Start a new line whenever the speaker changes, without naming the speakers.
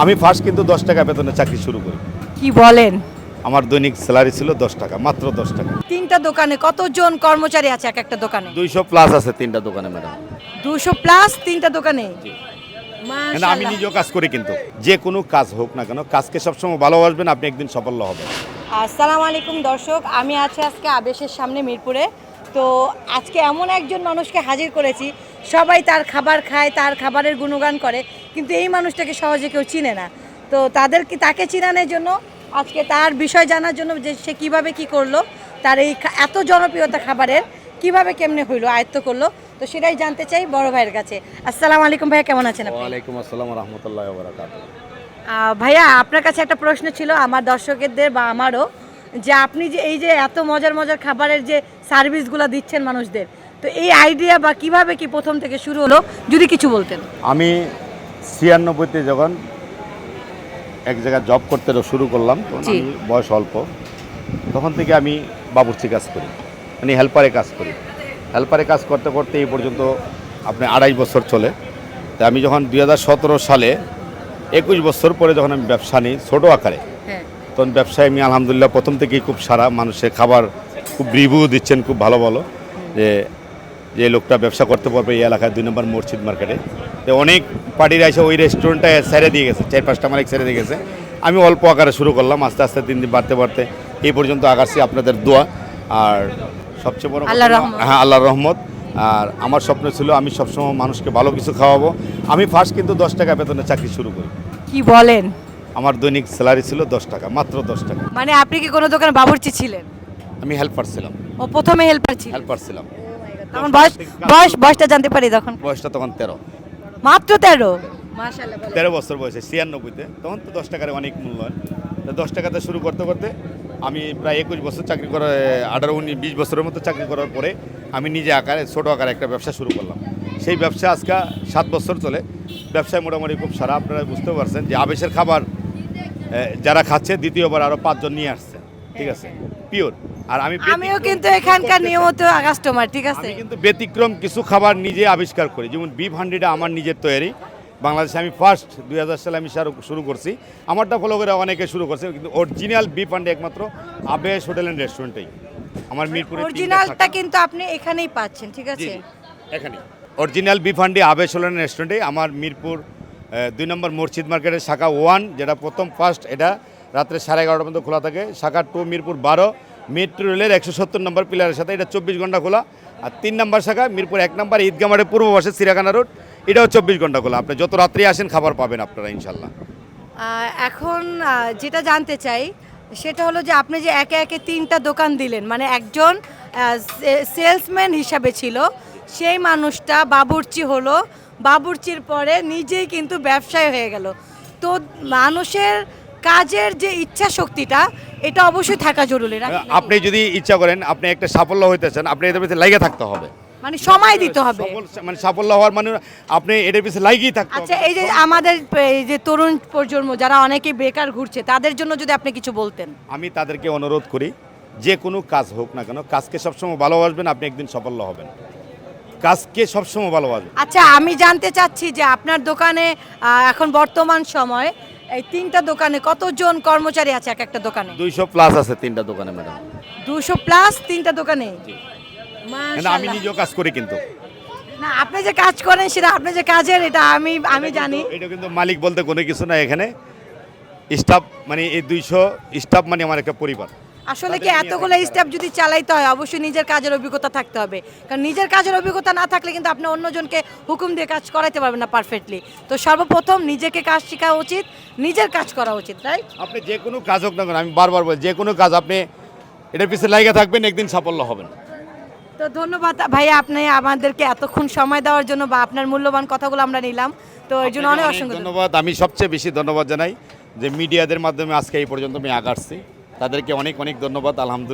আমি ফার্স্ট কিন্তু দশ টাকা বেতনে চাকরি শুরু করি।
কি বলেন?
আমার দৈনিক স্যালারি ছিল দশ টাকা মাত্র দশ টাকা।
তিনটা দোকানে কতজন কর্মচারী আছে এক একটা দোকানে?
দুইশো প্লাস আছে তিনটা দোকানে ম্যাডাম
দুশো প্লাস তিনটা দোকানে?
না আমি নিজেও কাজ করি কিন্তু। যে কোনো কাজ হোক না কেন কাজকে সবসময় ভালোবাসবেন আপনি একদিন সফল হবেন।
আসসালামু আলাইকুম দর্শক আমি আছি আজকে আবেশের সামনে মিরপুরে। তো আজকে এমন একজন মানুষকে হাজির করেছি সবাই তার খাবার খায় তার খাবারের গুণগান করে। কিন্তু এই মানুষটাকে সহজে কেউ চিনে না। তো তাদেরকে তাকে চিনানোর জন্য আজকে তার বিষয় জানার জন্য যে সে কীভাবে কি করল তার এই এত জনপ্রিয়তা খাবারের কীভাবে কেমনে হইল আয়ত্ত করল তো সেটাই জানতে চাই বড় ভাইয়ের কাছে। আসসালামু আলাইকুম ভাইয়া কেমন আছেন আপনি?
ওয়ালাইকুম আসসালাম রহমতুল্লাহ
ভাইয়া আপনার কাছে একটা প্রশ্ন ছিল আমার দর্শকদের বা আমারও যে আপনি যে এই যে এত মজার মজার খাবারের যে সার্ভিসগুলো দিচ্ছেন মানুষদের তো এই আইডিয়া বা কীভাবে কি প্রথম থেকে শুরু হলো যদি কিছু বলতেন।
আমি ছিয়ানব্বইতে যখন এক জায়গায় জব করতে শুরু করলাম তখন
জি।
আমি বয়স অল্প তখন থেকে আমি বাবুর্চি কাজ করি মানে হেল্পারে কাজ করি। হেল্পারে কাজ করতে করতে এই পর্যন্ত আপনি আড়াই বছর চলে। তা আমি যখন দু হাজার সতেরো সালে একুশ বছর পরে যখন আমি ব্যবসা নিই ছোটো আকারে
হ্যাঁ।
তখন ব্যবসায় আমি আলহামদুলিল্লাহ প্রথম থেকেই খুব সারা মানুষের খাবার খুব রিভিউ দিচ্ছেন খুব ভালো ভালো। যে যে লোকটা ব্যবসা করতে পারবে এই এলাকায় দুই নম্বর মসজিদ মার্কেটে। তো অনেক পার্টিরা এসে ওই রেস্টুরেন্টটা ছেড়ে দিয়ে গেছে চার পাঁচটা মালিক ছেড়ে দিয়ে গেছে। আমি অল্প আকারে শুরু করলাম আস্তে আস্তে দিন দিন বাড়তে বাড়তে এই পর্যন্ত আগাচ্ছি আপনাদের দোয়া। আর সবচেয়ে বড় হ্যাঁ আল্লাহর রহমত। আর আমার স্বপ্ন ছিল আমি সবসময় মানুষকে ভালো কিছু খাওয়াবো। আমি ফার্স্ট কিন্তু দশ টাকা বেতনে চাকরি শুরু করি।
কি বলেন?
আমার দৈনিক স্যালারি ছিল দশ টাকা মাত্র দশ টাকা।
মানে আপনি কি কোনো দোকানে বাবুর্চি ছিলেন?
আমি হেল্পার ছিলাম।
ও প্রথমে হেল্পার ছিলেন?
হেল্পার ছিলাম।
তখন বয়স বয়স বয়সটা জানতে পারি তখন।
বয়সটা তখন তেরো।
মাত্র তেরো?
তেরো বছর বয়সে ছিয়ানব্বইতে। তখন তো দশ টাকার অনেক মূল্যায়ন তো দশ টাকাতে শুরু করতে করতে আমি প্রায় একুশ বছর চাকরি করার আঠারো উনিশ বিশ বছরের মতো চাকরি করার পরে আমি নিজে আকারে ছোটো আকারে একটা ব্যবসা শুরু করলাম। সেই ব্যবসা আজকে সাত বছর চলে। ব্যবসায় মোটামুটি খুব সারা আপনারা বুঝতে পারছেন যে আবেশের খাবার যারা খাচ্ছে দ্বিতীয়বার আরও পাঁচজন নিয়ে আসছে। ঠিক আছে? পিওর আর আমি
আমিও কিন্তু এখানকার নিয়মিত কাস্টমার ঠিক আছে?
আমি কিন্তু ব্যতিক্রম কিছু খাবার নিজে আবিষ্কার করি। যেমন বিফ হান্ডিটা আমার নিজের তৈরি। বাংলাদেশে আমি ফার্স্ট দুই হাজার সালে আমি শুরু করছি। আমারটা ফলো করে অনেকে শুরু করছে কিন্তু অরিজিনাল বিফ হান্ডি একমাত্র আবেশ হোটেল অ্যান্ড রেস্টুরেন্টেই আমার মিরপুরে
অরিজিনালটা কিন্তু আপনি এখানেই পাচ্ছেন ঠিক আছে?
এখানে original beef handi Abesh hotel and রেস্টুরেন্টেই আমার মিরপুর দুই নম্বর মসজিদ মার্কেটের শাখা ওয়ান যেটা প্রথম ফার্স্ট এটা রাত্রে সাড়ে এগারোটা পর্যন্ত খোলা থাকে। শাখা টু মিরপুর বারো। মেট্রো রেলের একশো সত্তর নম্বর পিলারের সাথে, এটা চব্বিশ ঘণ্টা খোলা। আর তিন নম্বর শাখা, মিরপুর এক নম্বর ঈদগা মাঠের পূর্ব পাশে সিরাখানা রোড, এটাও চব্বিশ ঘণ্টা খোলা। আপনি যত রাত্রি আসেন, খাবার পাবেন আপনারা, ইনশাল্লাহ।
এখন যেটা জানতে চাই, সেটা হলো যে আপনি যে একে একে তিনটা দোকান দিলেন মানে একজন সেলসম্যান হিসাবে ছিল, সেই মানুষটা বাবুর্চি হলো, বাবুর্চির পরে নিজেই কিন্তু ব্যবসায় হয়ে গেল। তো মানুষের কাজের যে ইচ্ছা শক্তিটা এটা অবশ্যই থাকা জরুরি
আপনি যদি ইচ্ছা করেন আপনি একটা সাফল্য হইতে চান আপনি এদের পিছনে লাইগে থাকতে হবে।
মানে সময় দিতে হবে।
মানে সাফল্য হওয়ার মানে আপনি এটার পিছনে লাইগেই থাকতে
আচ্ছা এই যে আমাদের এই যে তরুণ প্রজন্ম যারা অনেকে বেকার ঘুরছে তাদের জন্য যদি আপনি কিছু বলতেন।
আমি তাদেরকে অনুরোধ করি যে কোনো কাজ হোক না কেন কাজকে সবসময় ভালোবাসবেন আপনি একদিন সফল হবেন। কাজকে সবসময় ভালোবাসবেন।
আচ্ছা আমি জানতে চাচ্ছি যে আপনার দোকানে এখন বর্তমান সময় এই তিনটা দোকানে কতজন কর্মচারী আছে এক একটা দোকানে?
দুইশো প্লাস আছে তিনটা দোকানে ম্যাডাম
দুশো প্লাস তিনটা দোকানে?
মানে আমি
নিজে
নিজেও কাজ করি কিন্তু।
না আপনি যে কাজ করেন সেটা আপনি যে কাজের এটা আমি আমি জানি।
এটা কিন্তু মালিক বলতে কোনো কিছু না এখানে। স্টাফ মানে এই দুইশো স্টাফ মানে আমার একটা পরিবার।
আসলে কি এতগুলো স্টেপ যদি চালাইতে হয় অবশ্যই নিজের কাজের অভিজ্ঞতা থাকতে হবে। কারণ নিজের কাজের অভিজ্ঞতা না থাকলে কিন্তু আপনি অন্যজনকে হুকুম দিয়ে কাজ করাইতে পারবেন না পারফেক্টলি তো সর্বপ্রথম নিজেকে কাজ শেখা উচিত নিজের কাজ করা উচিত রাইট
আপনি যে কোনো কাজ হোক না আমি বারবার বলি যে কোনো কাজ আপনি এটার পিছনে লাইগে থাকবেন একদিন সাফল্য হবেন।
তো ধন্যবাদ ভাইয়া আপনি আমাদেরকে এতক্ষণ সময় দেওয়ার জন্য বা আপনার মূল্যবান কথাগুলো আমরা নিলাম। তো এর জন্য অনেক অসংখ্য ধন্যবাদ।
ধন্যবাদ। আমি সবচেয়ে বেশি ধন্যবাদ জানাই যে মিডিয়াদের মাধ্যমে আজকে এই পর্যন্ত আমি আগাচ্ছি। তাদেরকে অনেক অনেক ধন্যবাদ আলহামদুলিল্লাহ।